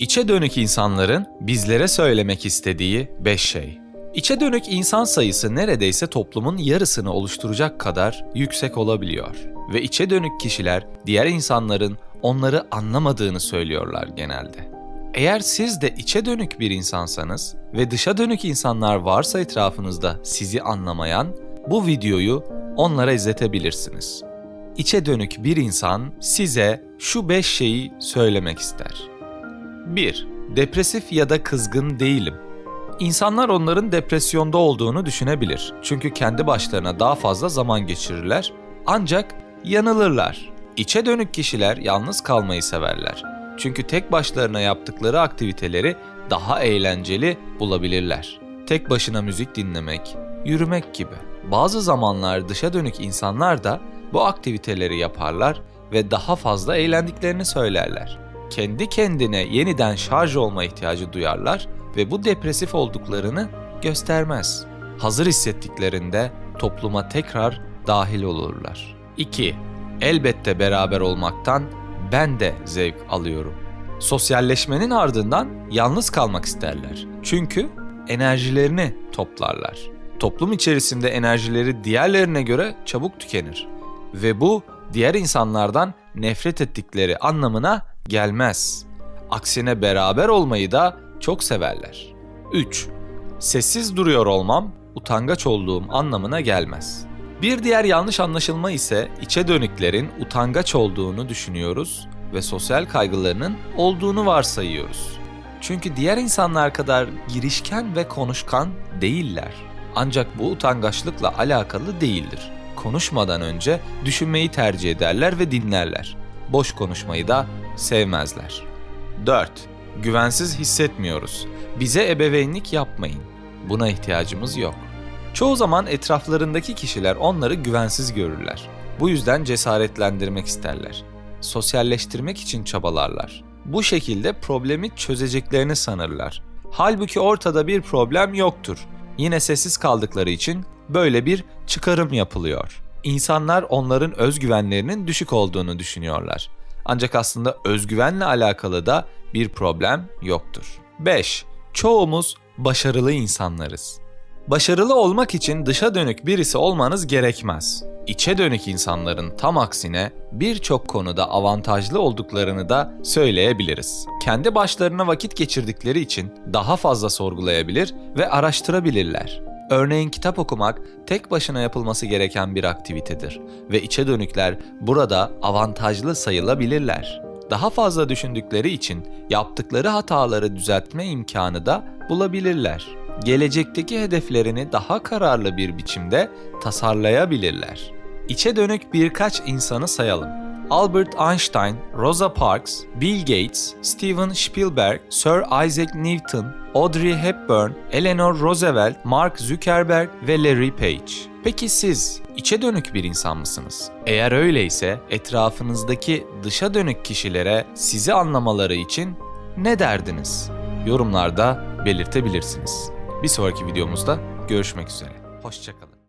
İçe dönük insanların bizlere söylemek istediği 5 şey. İçe dönük insan sayısı neredeyse toplumun yarısını oluşturacak kadar yüksek olabiliyor. Ve içe dönük kişiler diğer insanların onları anlamadığını söylüyorlar genelde. Eğer siz de içe dönük bir insansanız ve dışa dönük insanlar varsa etrafınızda sizi anlamayan, bu videoyu onlara izletebilirsiniz. İçe dönük bir insan size şu 5 şeyi söylemek ister. 1. Depresif ya da kızgın değilim. İnsanlar onların depresyonda olduğunu düşünebilir. Çünkü kendi başlarına daha fazla zaman geçirirler. Ancak yanılırlar. İçe dönük kişiler yalnız kalmayı severler. Çünkü tek başlarına yaptıkları aktiviteleri daha eğlenceli bulabilirler. Tek başına müzik dinlemek, yürümek gibi. Bazı zamanlar dışa dönük insanlar da bu aktiviteleri yaparlar ve daha fazla eğlendiklerini söylerler kendi kendine yeniden şarj olma ihtiyacı duyarlar ve bu depresif olduklarını göstermez. Hazır hissettiklerinde topluma tekrar dahil olurlar. 2. Elbette beraber olmaktan ben de zevk alıyorum. Sosyalleşmenin ardından yalnız kalmak isterler. Çünkü enerjilerini toplarlar. Toplum içerisinde enerjileri diğerlerine göre çabuk tükenir ve bu diğer insanlardan nefret ettikleri anlamına gelmez. Aksine beraber olmayı da çok severler. 3. Sessiz duruyor olmam, utangaç olduğum anlamına gelmez. Bir diğer yanlış anlaşılma ise içe dönüklerin utangaç olduğunu düşünüyoruz ve sosyal kaygılarının olduğunu varsayıyoruz. Çünkü diğer insanlar kadar girişken ve konuşkan değiller. Ancak bu utangaçlıkla alakalı değildir. Konuşmadan önce düşünmeyi tercih ederler ve dinlerler. Boş konuşmayı da sevmezler. 4. Güvensiz hissetmiyoruz. Bize ebeveynlik yapmayın. Buna ihtiyacımız yok. Çoğu zaman etraflarındaki kişiler onları güvensiz görürler. Bu yüzden cesaretlendirmek isterler. Sosyalleştirmek için çabalarlar. Bu şekilde problemi çözeceklerini sanırlar. Halbuki ortada bir problem yoktur. Yine sessiz kaldıkları için böyle bir çıkarım yapılıyor. İnsanlar onların özgüvenlerinin düşük olduğunu düşünüyorlar. Ancak aslında özgüvenle alakalı da bir problem yoktur. 5. Çoğumuz başarılı insanlarız. Başarılı olmak için dışa dönük birisi olmanız gerekmez. İçe dönük insanların tam aksine birçok konuda avantajlı olduklarını da söyleyebiliriz. Kendi başlarına vakit geçirdikleri için daha fazla sorgulayabilir ve araştırabilirler. Örneğin kitap okumak tek başına yapılması gereken bir aktivitedir ve içe dönükler burada avantajlı sayılabilirler. Daha fazla düşündükleri için yaptıkları hataları düzeltme imkanı da bulabilirler. Gelecekteki hedeflerini daha kararlı bir biçimde tasarlayabilirler. İçe dönük birkaç insanı sayalım. Albert Einstein, Rosa Parks, Bill Gates, Steven Spielberg, Sir Isaac Newton, Audrey Hepburn, Eleanor Roosevelt, Mark Zuckerberg ve Larry Page. Peki siz içe dönük bir insan mısınız? Eğer öyleyse etrafınızdaki dışa dönük kişilere sizi anlamaları için ne derdiniz? Yorumlarda belirtebilirsiniz. Bir sonraki videomuzda görüşmek üzere. Hoşçakalın.